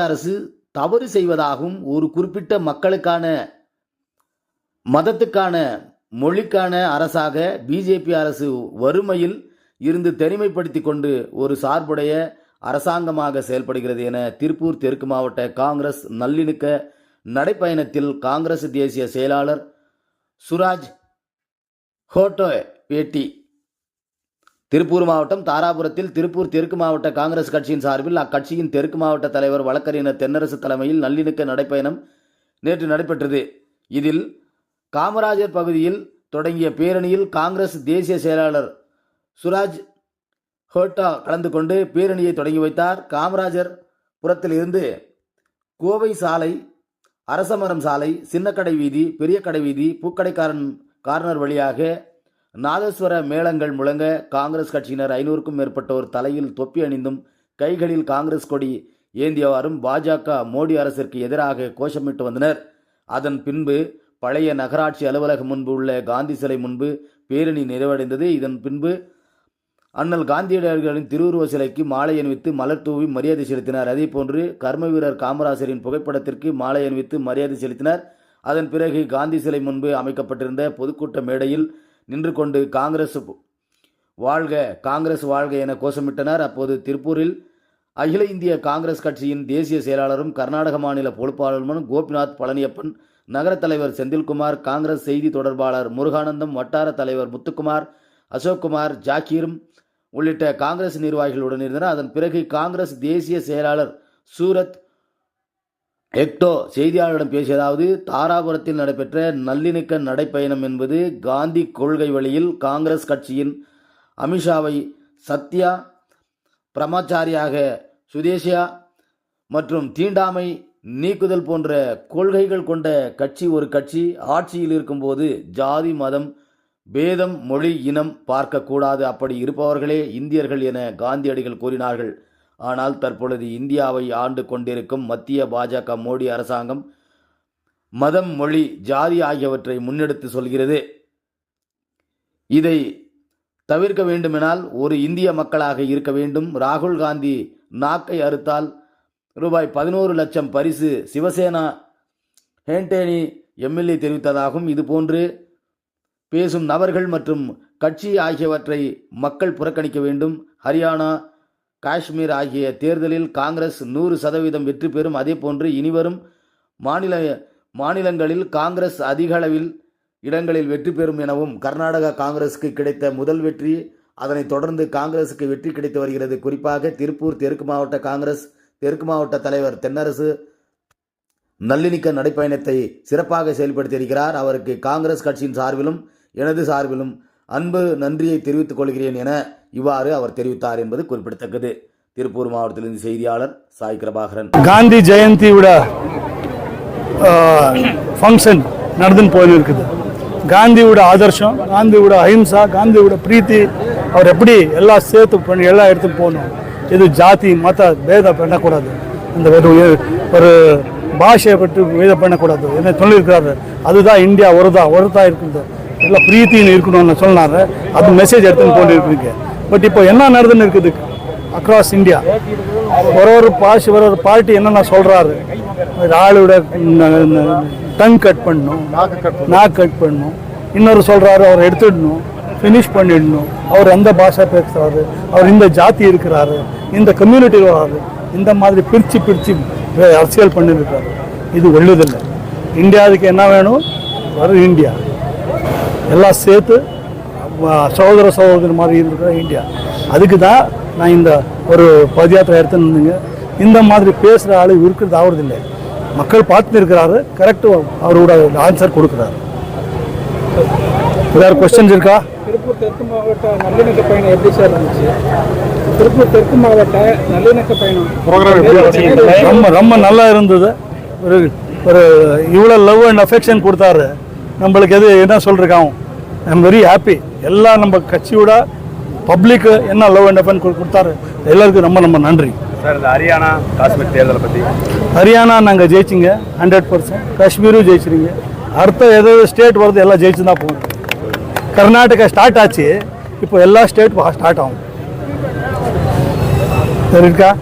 அரசு தவறு செய்வதாகவும் ஒரு குறிப்பிட்ட மக்களுக்கான மதத்துக்கான மொழிக்கான அரசாக பிஜேபி அரசு வறுமையில் இருந்து தனிமைப்படுத்தி கொண்டு ஒரு சார்புடைய அரசாங்கமாக செயல்படுகிறது என திருப்பூர் தெற்கு மாவட்ட காங்கிரஸ் நல்லிணக்க நடைப்பயணத்தில் காங்கிரஸ் தேசிய செயலாளர் சுராஜ் ஹோட்டோ பேட்டி திருப்பூர் மாவட்டம் தாராபுரத்தில் திருப்பூர் தெற்கு மாவட்ட காங்கிரஸ் கட்சியின் சார்பில் அக்கட்சியின் தெற்கு மாவட்ட தலைவர் வழக்கறிஞர் தென்னரசு தலைமையில் நல்லிணக்க நடைப்பயணம் நேற்று நடைபெற்றது. இதில் காமராஜர் பகுதியில் தொடங்கிய பேரணியில் காங்கிரஸ் தேசிய செயலாளர் சுராஜ் ஹோட்டா கலந்து கொண்டு பேரணியை தொடங்கி வைத்தார். காமராஜர் புறத்தில் இருந்து கோவை சாலை அரசமரம் சாலை சின்னக்கடை வீதி பெரிய கடை வீதி பூக்கடைக்காரன் கார்னர் வழியாக நாதஸ்வர மேளங்கள் முழங்க காங்கிரஸ் கட்சியினர் ஐநூறுக்கும் மேற்பட்டோர் தலையில் தொப்பி அணிந்தும் கைகளில் காங்கிரஸ் கொடி ஏந்தியவாறும் பாஜக மோடி அரசிற்கு எதிராக கோஷமிட்டு வந்தனர். அதன் பின்பு பழைய நகராட்சி அலுவலகம் முன்பு உள்ள காந்தி சிலை முன்பு பேரணி நிறைவடைந்தது. இதன் பின்பு அண்ணல் காந்தியடிகளின் திருவுருவ சிலைக்கு மாலை அணிவித்து மலர் தூவி மரியாதை செலுத்தினார். அதேபோன்று கர்ம வீரர் காமராசரின் புகைப்படத்திற்கு மாலை அணிவித்து மரியாதை செலுத்தினார். அதன் பிறகு காந்தி சிலை முன்பு அமைக்கப்பட்டிருந்த பொதுக்கூட்ட மேடையில் நின்று கொண்டு காங்கிரஸ் வாழ்க காங்கிரஸ் வாழ்க என கோஷமிட்டனர். அப்போது திருப்பூரில் அகில இந்திய காங்கிரஸ் கட்சியின் தேசிய செயலாளரும் கர்நாடக மாநில பொறுப்பாளருமான கோபிநாத் பழனியப்பன் நகர தலைவர் செந்தில்குமார் காங்கிரஸ் செய்தி தொடர்பாளர் முருகானந்தம் வட்டார தலைவர் முத்துக்குமார் அசோக்குமார் ஜாக்கீரும் உள்ளிட்ட காங்கிரஸ் நிர்வாகிகளுடன் இருந்தனர் அதன் பிறகு காங்கிரஸ் தேசிய செயலாளர் சூரத் எக்டோ செய்தியாளரிடம் பேசியதாவது தாராபுரத்தில் நடைபெற்ற நல்லிணக்க நடைப்பயணம் என்பது காந்தி கொள்கை வழியில் காங்கிரஸ் கட்சியின் அமித்ஷாவை சத்யா பிரமாச்சாரியாக சுதேசியா மற்றும் தீண்டாமை நீக்குதல் போன்ற கொள்கைகள் கொண்ட கட்சி ஒரு கட்சி ஆட்சியில் இருக்கும்போது ஜாதி மதம் பேதம் மொழி இனம் பார்க்கக்கூடாது அப்படி இருப்பவர்களே இந்தியர்கள் என காந்தியடிகள் கூறினார்கள். ஆனால் தற்பொழுது இந்தியாவை ஆண்டு கொண்டிருக்கும் மத்திய பாஜக மோடி அரசாங்கம் மதம் மொழி ஜாதி ஆகியவற்றை முன்னெடுத்து சொல்கிறது. இதை தவிர்க்க வேண்டுமெனால் ஒரு இந்திய மக்களாக இருக்க வேண்டும். ராகுல் காந்தி நாக்கை அறுத்தால் ரூபாய் பதினோரு லட்சம் பரிசு சிவசேனா ஹேண்டேனி எம்எல்ஏ தெரிவித்ததாகவும் இதுபோன்று பேசும் நபர்கள் மற்றும் கட்சி ஆகியவற்றை மக்கள் புறக்கணிக்க வேண்டும். ஹரியானா காஷ்மீர் ஆகிய தேர்தலில் காங்கிரஸ் நூறு சதவீதம் வெற்றி பெறும். அதேபோன்று இனிவரும் மாநில மாநிலங்களில் காங்கிரஸ் அதிக அளவில் இடங்களில் வெற்றி பெறும் எனவும் கர்நாடக காங்கிரஸுக்கு கிடைத்த முதல் வெற்றி அதனைத் தொடர்ந்து காங்கிரசுக்கு வெற்றி கிடைத்து வருகிறது. குறிப்பாக திருப்பூர் தெற்கு மாவட்ட காங்கிரஸ் தெற்கு மாவட்ட தலைவர் தென்னரசு நல்லிணக்க நடைப்பயணத்தை சிறப்பாக செயல்படுத்தியிருக்கிறார் அவருக்கு காங்கிரஸ் கட்சியின் சார்பிலும் எனது சார்பிலும் அன்பு நன்றியை தெரிவித்துக் கொள்கிறேன் என இவ்வாறு அவர் தெரிவித்தார் என்பது குறிப்பிடத்தக்கது. திருப்பூர் மாவட்டத்திலிருந்து செய்தியாளர் சாய் கிரபாகரன். காந்தி ஜெயந்தியோட ஃபங்க்ஷன் நடந்துன்னு போயிருக்குது காந்தியோட ஆதர்ஷம் காந்தியோட அஹிம்சா காந்தியோட பிரீத்தி அவர் எப்படி எல்லாம் சேர்த்து பண்ணி எல்லா இடத்துக்கும் போகணும். இது ஜாதி மத பேதம் பண்ணக்கூடாது. இந்த ஒரு ஒரு பாஷையை பற்றி இதை பண்ணக்கூடாது. என்ன சொல்லியிருக்கிறாரு? அதுதான் இந்தியா ஒருதா ஒருதா இருக்குது எல்லாம் பிரீத்தின்னு இருக்கணும்னு சொன்னாரு அது மெசேஜ் எடுத்துன்னு போட்டு இருக்கீங்க பட் இப்போ என்ன நடந்துன்னு இருக்குது? அக்ராஸ் இந்தியா ஒரு ஒரு பாஷ் ஒரு ஒரு பார்ட்டி என்னென்ன சொல்கிறாரு ஆளோட டங் கட் பண்ணணும். நாக் கட் பண்ணணும். இன்னொரு சொல்கிறாரு அவர் எடுத்துடணும். ஃபினிஷ் பண்ணிடணும். அவர் எந்த பாஷை பேசுகிறாரு அவர் இந்த ஜாதி இருக்கிறாரு. இந்த கம்யூனிட்டி வராரு. இந்த மாதிரி பிரித்து பிரித்து அரசியல் பண்ணிருக்காரு. இது ஒழுதில்லை இந்தியாவுக்கு என்ன வேணும்? வரும் இந்தியா. எல்லாம் சேர்த்து சகோதர சகோதரி மாதிரி இருக்கிற இந்தியா. அதுக்கு தான் நான் இந்த ஒரு பதயாத்திரை எடுத்துன்னு வந்தேங்க. இந்த மாதிரி பேசுகிற ஆள் இருக்கிறது ஆகுறதில்லை மக்கள் பார்த்துட்டு இருக்கிறாரு கரெக்டு அவரோட ஆன்சர் கொடுக்குறாரு. வேறு கொஸ்டின்ஸ் இருக்கா? திருப்பூர் தெற்கு மாவட்ட நல்லிணக்க பயணம் எப்படி சார் இருந்துச்சு? திருப்பூர் தெற்கு மாவட்ட நல்லிணக்க பயணம். ரொம்ப ரொம்ப நல்லா இருந்தது. ஒரு ஒரு இவ்வளோ லவ் அண்ட் அஃபெக்ஷன் கொடுத்தாரு. நம்மளுக்கு எது என்ன சொல்லிருக்கான் ஐம் வெரி ஹாப்பி எல்லாம் நம்ம கட்சியோட பப்ளிக்கு என்ன லவ் அண்ட் அஃபெக்ஷன் கொடுத்தாரு. எல்லாருக்கும் ரொம்ப ரொம்ப நன்றி. சார் இந்த ஹரியானா காஷ்மீர் தேர்தலை பற்றி ஹரியானா நாங்கள் ஜெயிச்சிங்க ஹண்ட்ரட் பர்சன்ட் காஷ்மீரும் ஜெயிச்சிருங்க. அடுத்த ஏதோ ஸ்டேட் வருது எல்லாம் ஜெயிச்சு தான் போகும் கர்நாடகா ஸ்டார்ட் ஆச்சு. இப்போ எல்லா ஸ்டேட் ஸ்டார்ட் ஆகும். சரி இருக்கா